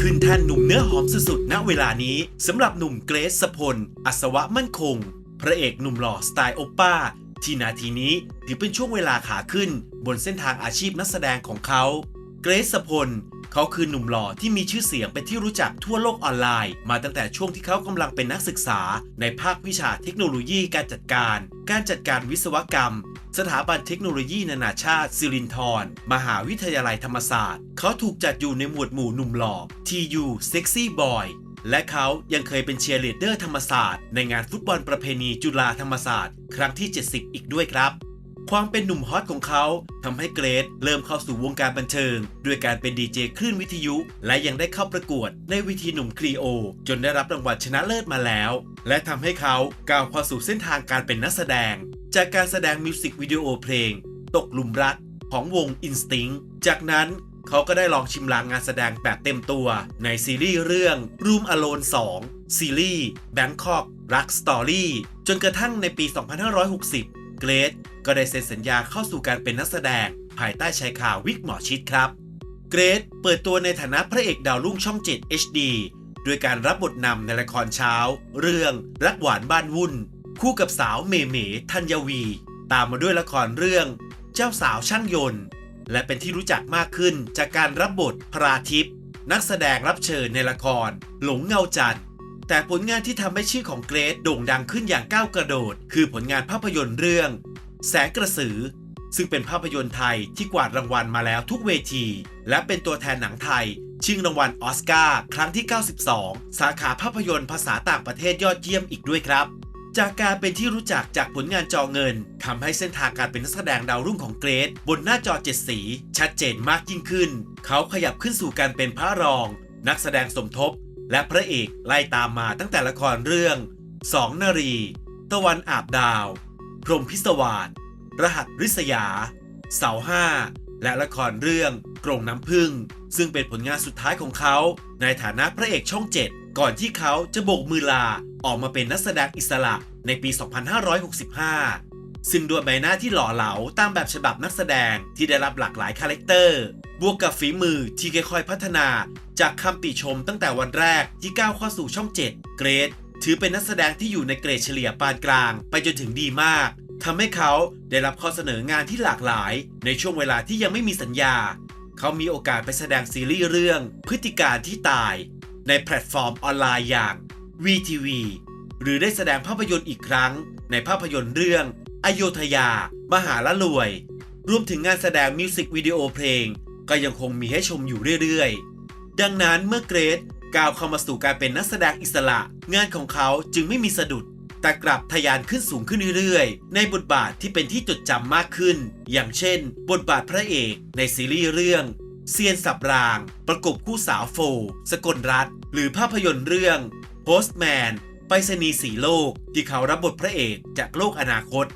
ขึ้นแท่นหนุ่มเนื้อหอมสุดๆ ณ เวลานี้สำหรับหนุ่มเกรซสพล อัศวะมั่นคง พระเอกหนุ่มหล่อสไตล์โอป้า ที่นาทีนี้ถือเป็นช่วงเวลาขาขึ้น บนเส้นทางอาชีพนักแสดงของเขา เกรซสพล เขาคือหนุ่มหล่อที่มีชื่อเสียงเป็นที่รู้จักทั่วโลกออนไลน์ มาตั้งแต่ช่วงที่เขากำลังเป็นนักศึกษา ในภาควิชาเทคโนโลยีการจัดการ การจัดการวิศวกรรม สถาบันเทคโนโลยีนานาชาติสิรินธรมหาวิทยาลัยธรรมศาสตร์ เขาถูกจัดอยู่ในหมวดหมู่หนุ่มหล่อ TU Sexy Boy และเขายังเคยเป็นเชียร์ลีดเดอร์ธรรมศาสตร์ ในงานฟุตบอลประเพณีจุฬาธรรมศาสตร์ ครั้งที่ 70 อีกด้วยครับ ความเป็นหนุ่มฮอตของเขาทำให้เกรดเริ่มเข้าสู่วงการบันเทิง ด้วยการเป็นดีเจคลื่นวิทยุ และยังได้เข้าประกวดในวิธีหนุ่มครีโอ จนได้รับรางวัลชนะเลิศมาแล้ว และทำให้เขาก้าวเข้าสู่เส้นทางการเป็นนักแสดง จากการแสดงมิวสิกวิดีโอเพลง ตกหลุมรักของวง Instinct จากนั้นเขาก็ได้ลองชิมลางงานแสดงแบบเต็มตัว ในซีรีส์เรื่อง Room Alone 2 ซีรีส์ Bangkok รักสตอรี่จนกระทั่งในปี 2560 เกรดก็ได้เซ็นสัญญาเข้าสู่การเป็นนักแสดง ภายใต้ชายคาวิกหมอชิดครับ เกรดเปิดตัวในฐานะพระเอกดาวรุ่งช่อง 7 HD ด้วยการรับบทนำในละครเช้า เรื่องรักหวานบ้านวุ่น คู่กับสาวเมเมธัญวี ตามมาด้วยละครเรื่อง เจ้าสาวช่างยนต์ และเป็นที่รู้จักมากขึ้นจากการรับบทพราทิพย์นักแสดงรับเชิญในละคร หลงเงาจันทร์แต่ผลงานที่ทำให้ชื่อของเกรดโด่งดังขึ้นอย่างก้าวกระโดด คือผลงานภาพยนตร์เรื่อง แสงกระสือ ซึ่งเป็นภาพยนตร์ไทยที่กวาดรางวัลมาแล้วทุกเวที และเป็นตัวแทนหนังไทย ชิงรางวัลออสการ์ครั้งที่ 92 สาขาภาพยนตร์ภาษาต่างประเทศยอดเยี่ยมอีกด้วยครับ จากการเป็นที่รู้จักจากผลงานจอเงินทำให้เส้นทางการเป็นนักแสดงดาวรุ่งของเกรดบนหน้าจอเจ็ดสี ชัดเจนมากยิ่งขึ้น เขาขยับขึ้นสู่การเป็นพระรอง นักแสดงสมทบ และพระเอกไล่ตามมาตั้งแต่ละครเรื่องสองนารี ตะวันอาบดาว พรมพิศวาสรหัสริษยา เสาห้าและละครเรื่องกรงน้ำพึ่ง ซึ่งเป็นผลงานสุดท้ายของเขา ในฐานะพระเอกช่อง7 ก่อนที่เขาจะโบกมือลาออกมาเป็นนักแสดงอิสระในปี 2565 ซึ่งด้วยใบหน้าที่หล่อเหลาตามแบบฉบับนักแสดงที่ได้รับหลากหลายคาแรคเตอร์ บวกกับฝีมือที่ค่อยๆพัฒนา จากคำติชมตั้งแต่วันแรกที่ก้าวเข้าสู่ช่อง 7 เกรด ถือเป็นนักแสดงที่อยู่ในเกรดเฉลี่ยปานกลาง ไปจนถึงดีมากทำให้เขาได้รับข้อเสนองานที่หลากหลาย ในช่วงเวลาที่ยังไม่มีสัญญา เขามีโอกาสไปแสดงซีรีส์เรื่อง พฤติการที่ตาย ในแพลตฟอร์มออนไลน์อย่าง VTV หรือได้แสดงภาพยนตร์อีกครั้ง ในภาพยนตร์เรื่อง อโยธยา มหาละรวย รวมถึงงานแสดงมิวสิกวิดีโอเพลง ก็ยังคงมีให้ชมอยู่เรื่อยๆ ดังนั้นเมื่อเกรดก้าวเข้ามาสู่การเป็นนักแสดงอิสระ งานของเขาจึงไม่มีสะดุด แต่กลับทะยานขึ้นสูงขึ้นเรื่อยๆ ในบทบาทที่เป็นที่จดจำมากขึ้น อย่างเช่น บทบาทพระเอกในซีรีส์เรื่องเซียนสับราง ประกบคู่สาวโฟ สกลรัต หรือภาพยนตร์เรื่อง Postman ไปรษณีสีโลก ที่เขารับบทพระเอกจากโลกอนาคต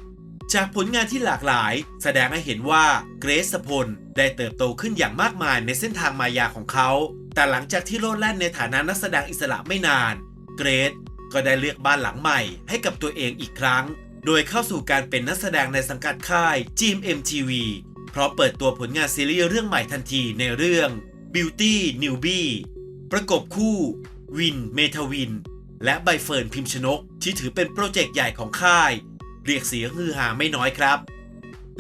จากผลงานที่หลากหลาย แสดงให้เห็นว่าเกรซสพลได้เติบโตขึ้นอย่างมากมายในเส้นทางมายาของเขา แต่หลังจากที่โลดแล่นในฐานะนักแสดงอิสระไม่นาน เกรซก็ได้เลือกบ้านหลังใหม่ให้กับตัวเองอีกครั้ง โดยเข้าสู่การเป็นนักแสดงในสังกัดค่าย GMMTV เพราะเปิดตัวผลงานซีรีส์เรื่องใหม่ทันทีในเรื่อง Beauty Newbie ประกบคู่วินเมทวิน และใบเฟิร์นพิมพ์ชนก ที่ถือเป็นโปรเจกต์ใหญ่ของค่าย เรียกเสียงฮือฮาไม่น้อยครับ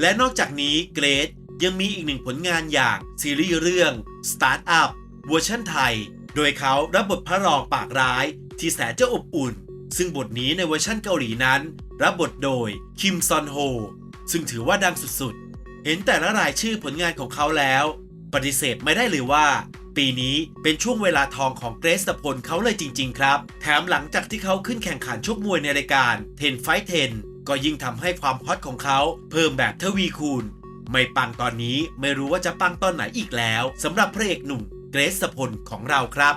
และนอกจากนี้เกรดยังมีอีกหนึ่งผลงานอย่างซีรีส์เรื่อง Startup เวอร์ชันไทย โดยเขารับบทพระรองปากร้าย ที่แสนจะอบอุ่น ซึ่งบทนี้ในเวอร์ชันเกาหลีนั้น รับบทโดยคิมซอนโฮ ซึ่งถือว่าดังสุดๆ เห็นแต่ละรายชื่อผลงานของเขาแล้ว ปฏิเสธไม่ได้เลยว่า ปีนี้เป็นช่วงเวลาทองของเกรซพลเขาเลยจริง ๆ ครับ แถมหลังจากที่เขาขึ้นแข่งขันชกมวยในรายการ10 Fight 10ก็ยิ่งทำให้ความฮอตของเขาเพิ่มแบบทวีคูณ ไม่ปังตอนนี้ไม่รู้ว่าจะปังตอนไหนอีกแล้วสำหรับพระเอกหนุ่มเกรซพลของเราครับ